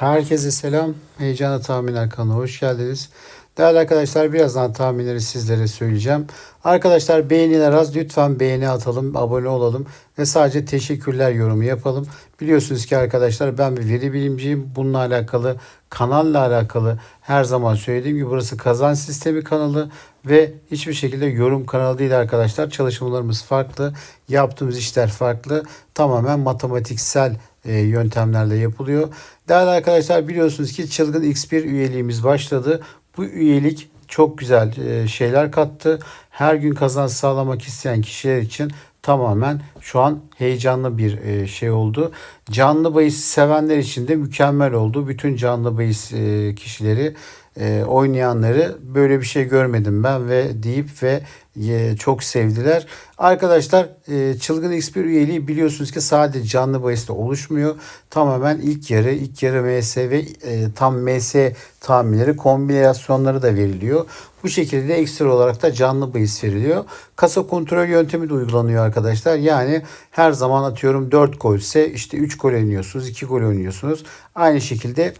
Herkese selam. Heyecanla Tahminler kanalına hoş geldiniz. Değerli arkadaşlar birazdan tahminleri sizlere söyleyeceğim. Arkadaşlar beğeniler az. Lütfen beğeni atalım, abone olalım ve sadece teşekkürler yorumu yapalım. Biliyorsunuz ki arkadaşlar ben bir veri bilimciyim. Bununla alakalı, kanalla alakalı her zaman söylediğim gibi burası kazanç sistemi kanalı ve hiçbir şekilde yorum kanalı değil arkadaşlar. Çalışmalarımız farklı, yaptığımız işler farklı. Tamamen matematiksel e, yöntemlerle yapılıyor. Değerli arkadaşlar biliyorsunuz ki Çılgın X1 üyeliğimiz başladı. Bu üyelik çok güzel e, şeyler kattı. Her gün kazanç sağlamak isteyen kişiler için tamamen şu an heyecanlı bir e, şey oldu. Canlı bahis sevenler için de mükemmel oldu. Bütün canlı bahis e, kişileri e, oynayanları böyle bir şey görmedim ben ve deyip ve e, çok sevdiler. Arkadaşlar e, Çılgın X1 üyeliği biliyorsunuz ki sadece canlı bahisle oluşmuyor. Tamamen ilk yarı, ilk yarı MS ve e, tam MS tahminleri, kombinasyonları da veriliyor. Bu şekilde ekstra olarak da canlı bahis veriliyor. Kasa kontrol yöntemi de uygulanıyor arkadaşlar. Yani her zaman atıyorum 4 gol ise işte 3 gol oynuyorsunuz, 2 gol oynuyorsunuz. Aynı şekilde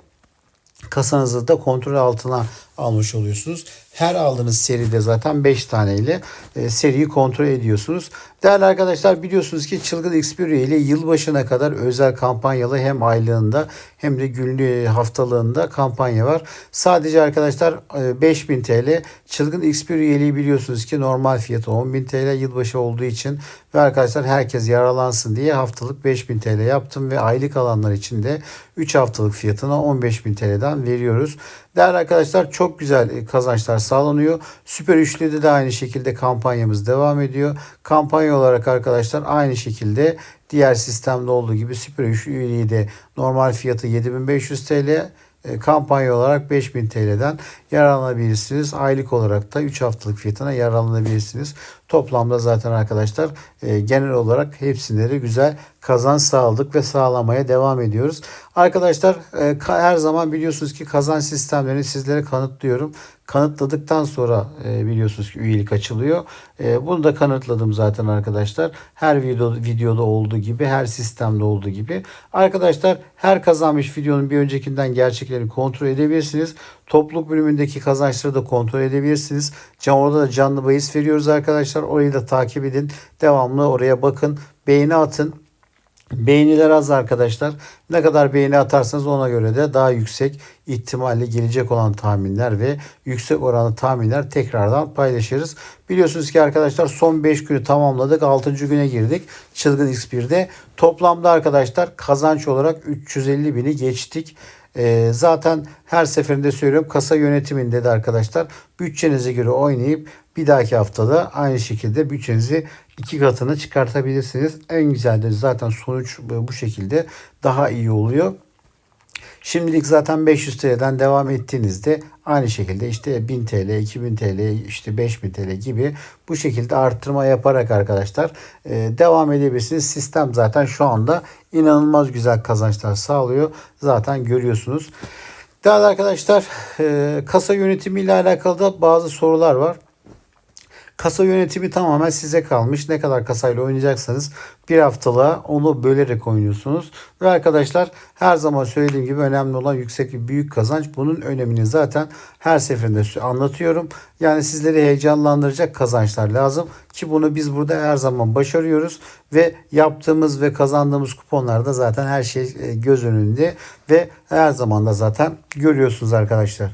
kasanızı da kontrol altına almış oluyorsunuz. Her aldığınız seride zaten 5 tane ile e, seriyi kontrol ediyorsunuz. Değerli arkadaşlar biliyorsunuz ki Çılgın X1 ile yılbaşına kadar özel kampanyalı hem aylığında hem de günlüğü haftalığında kampanya var. Sadece arkadaşlar e, 5000 TL Çılgın X1 üyeliği biliyorsunuz ki normal fiyatı 10.000 TL yılbaşı olduğu için ve arkadaşlar herkes yaralansın diye haftalık 5000 TL yaptım ve aylık alanlar için de 3 haftalık fiyatına 15.000 TL'den veriyoruz. Değerli arkadaşlar çok güzel e, kazançlar sağlanıyor. Süper Üçlü'de de aynı şekilde kampanyamız devam ediyor. Kampanya olarak arkadaşlar aynı şekilde diğer sistemde olduğu gibi Süper Üçlü üyeliği de normal fiyatı 7500 TL e, kampanya olarak 5000 TL'den yararlanabilirsiniz. Aylık olarak da 3 haftalık fiyatına yararlanabilirsiniz. Toplamda zaten arkadaşlar e, genel olarak hepsinde de güzel kazanç sağladık ve sağlamaya devam ediyoruz. Arkadaşlar e, her zaman biliyorsunuz ki kazanç sistemlerini sizlere kanıtlıyorum. Kanıtladıktan sonra e, biliyorsunuz ki üyelik açılıyor. E, bunu da kanıtladım zaten arkadaşlar. Her video, videoda olduğu gibi, her sistemde olduğu gibi. Arkadaşlar her kazanmış videonun bir öncekinden gerçeklerini kontrol edebilirsiniz. Topluluk bölümündeki kazançları da kontrol edebilirsiniz. Can orada da canlı bahis veriyoruz arkadaşlar. Orayı da takip edin. Devamlı oraya bakın. Beğeni atın. Beğeniler az arkadaşlar. Ne kadar beğeni atarsanız ona göre de daha yüksek ihtimalle gelecek olan tahminler ve yüksek oranlı tahminler tekrardan paylaşırız. Biliyorsunuz ki arkadaşlar son 5 günü tamamladık. 6. güne girdik. Çılgın X1'de. Toplamda arkadaşlar kazanç olarak 350 bini geçtik. Ee, zaten her seferinde söylüyorum kasa yönetiminde de arkadaşlar bütçenize göre oynayıp bir dahaki haftada aynı şekilde bütçenizi iki katını çıkartabilirsiniz. En güzel de zaten sonuç bu şekilde daha iyi oluyor. Şimdilik zaten 500 TL'den devam ettiğinizde aynı şekilde işte 1000 TL, 2000 TL, işte 5000 TL gibi bu şekilde arttırma yaparak arkadaşlar e, devam edebilirsiniz. Sistem zaten şu anda inanılmaz güzel kazançlar sağlıyor. Zaten görüyorsunuz. Değerli arkadaşlar e, kasa yönetimi ile alakalı da bazı sorular var. Kasa yönetimi tamamen size kalmış. Ne kadar kasayla oynayacaksanız bir haftalığa onu bölerek oynuyorsunuz. Ve arkadaşlar her zaman söylediğim gibi önemli olan yüksek bir büyük kazanç. Bunun önemini zaten her seferinde anlatıyorum. Yani sizleri heyecanlandıracak kazançlar lazım ki bunu biz burada her zaman başarıyoruz ve yaptığımız ve kazandığımız kuponlarda zaten her şey e, göz önünde ve her zaman da zaten görüyorsunuz arkadaşlar.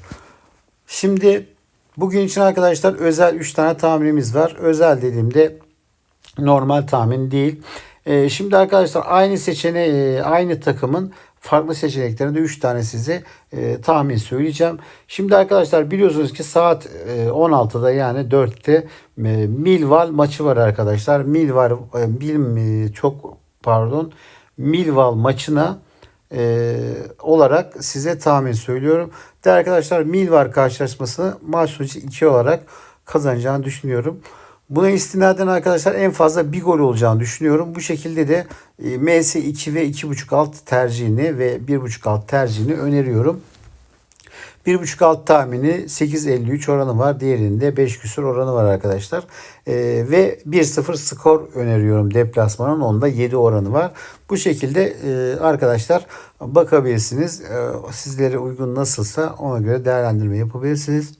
Şimdi Bugün için arkadaşlar özel 3 tane tahminimiz var. Özel dediğimde normal tahmin değil. Ee, şimdi arkadaşlar aynı seçeneği aynı takımın farklı seçeneklerinde 3 tane size e, tahmin söyleyeceğim. Şimdi arkadaşlar biliyorsunuz ki saat e, 16'da yani 4'te e, Milval maçı var arkadaşlar. Milval e, Mil, çok pardon Milval maçına e, olarak size tahmin söylüyorum. De arkadaşlar Milvar karşılaşmasını maç sonucu 2 olarak kazanacağını düşünüyorum. Buna istinaden arkadaşlar en fazla bir gol olacağını düşünüyorum. Bu şekilde de e, MS 2 ve 2.5 alt tercihini ve 1.5 alt tercihini öneriyorum. 1.5 alt tahmini 8.53 oranı var. Diğerinde 5 küsur oranı var arkadaşlar. Ee, ve 1-0 skor öneriyorum deplasmanın. Onda 7 oranı var. Bu şekilde e, arkadaşlar bakabilirsiniz. E, sizlere uygun nasılsa ona göre değerlendirme yapabilirsiniz.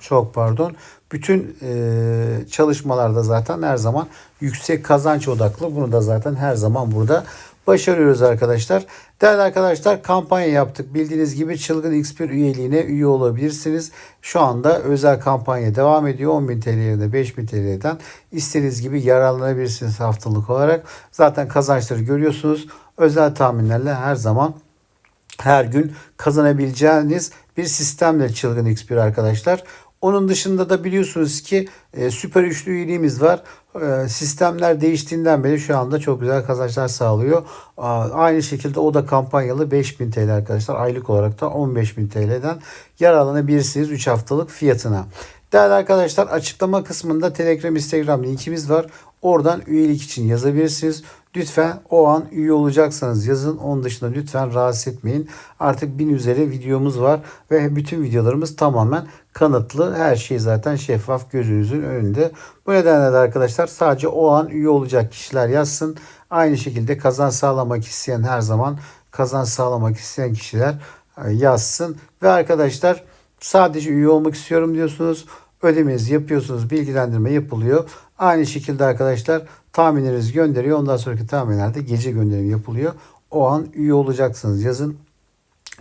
Çok pardon. Bütün e, çalışmalarda zaten her zaman yüksek kazanç odaklı. Bunu da zaten her zaman burada başarıyoruz arkadaşlar. Değerli arkadaşlar kampanya yaptık. Bildiğiniz gibi Çılgın X1 üyeliğine üye olabilirsiniz. Şu anda özel kampanya devam ediyor. 10.000 TL yerine 5.000 TL'den istediğiniz gibi yararlanabilirsiniz haftalık olarak. Zaten kazançları görüyorsunuz. Özel tahminlerle her zaman her gün kazanabileceğiniz bir sistemle Çılgın X1 arkadaşlar. Onun dışında da biliyorsunuz ki e, süper üçlü üyeliğimiz var. E, sistemler değiştiğinden beri şu anda çok güzel kazançlar sağlıyor. A, aynı şekilde o da kampanyalı 5000 TL arkadaşlar. Aylık olarak da 15.000 TL'den yararlanabilirsiniz 3 haftalık fiyatına. Değerli arkadaşlar açıklama kısmında Telegram, Instagram linkimiz var. Oradan üyelik için yazabilirsiniz. Lütfen o an üye olacaksanız yazın. Onun dışında lütfen rahatsız etmeyin. Artık bin üzeri videomuz var ve bütün videolarımız tamamen kanıtlı. Her şey zaten şeffaf gözünüzün önünde. Bu nedenle de arkadaşlar sadece o an üye olacak kişiler yazsın. Aynı şekilde kazan sağlamak isteyen her zaman kazan sağlamak isteyen kişiler e, yazsın. Ve arkadaşlar sadece üye olmak istiyorum diyorsunuz. Ödemenizi yapıyorsunuz. Bilgilendirme yapılıyor. Aynı şekilde arkadaşlar tahminlerinizi gönderiyor. Ondan sonraki tahminlerde gece gönderim yapılıyor. O an üye olacaksınız. Yazın.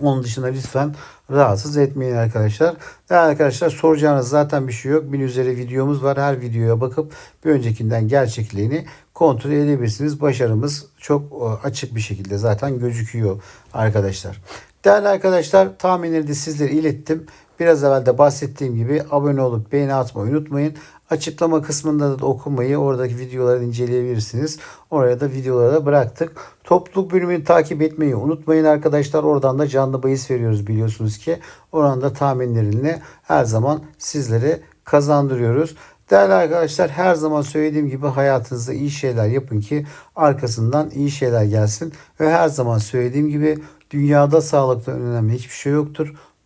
Onun dışında lütfen rahatsız etmeyin arkadaşlar. Değerli arkadaşlar soracağınız zaten bir şey yok. Bin üzeri videomuz var. Her videoya bakıp bir öncekinden gerçekliğini kontrol edebilirsiniz. Başarımız çok e, açık bir şekilde zaten gözüküyor arkadaşlar. Değerli arkadaşlar tahminleri de sizlere ilettim. Biraz evvel de bahsettiğim gibi abone olup beğeni atmayı unutmayın. Açıklama kısmında da okumayı, oradaki videoları inceleyebilirsiniz. Oraya da videoları da bıraktık. Topluluk bölümünü takip etmeyi unutmayın arkadaşlar. Oradan da canlı bahis veriyoruz biliyorsunuz ki. Oradan da tahminlerini her zaman sizlere kazandırıyoruz. Değerli arkadaşlar her zaman söylediğim gibi hayatınızda iyi şeyler yapın ki arkasından iyi şeyler gelsin. Ve her zaman söylediğim gibi dünyada sağlıkta önemli hiçbir şey yoktur.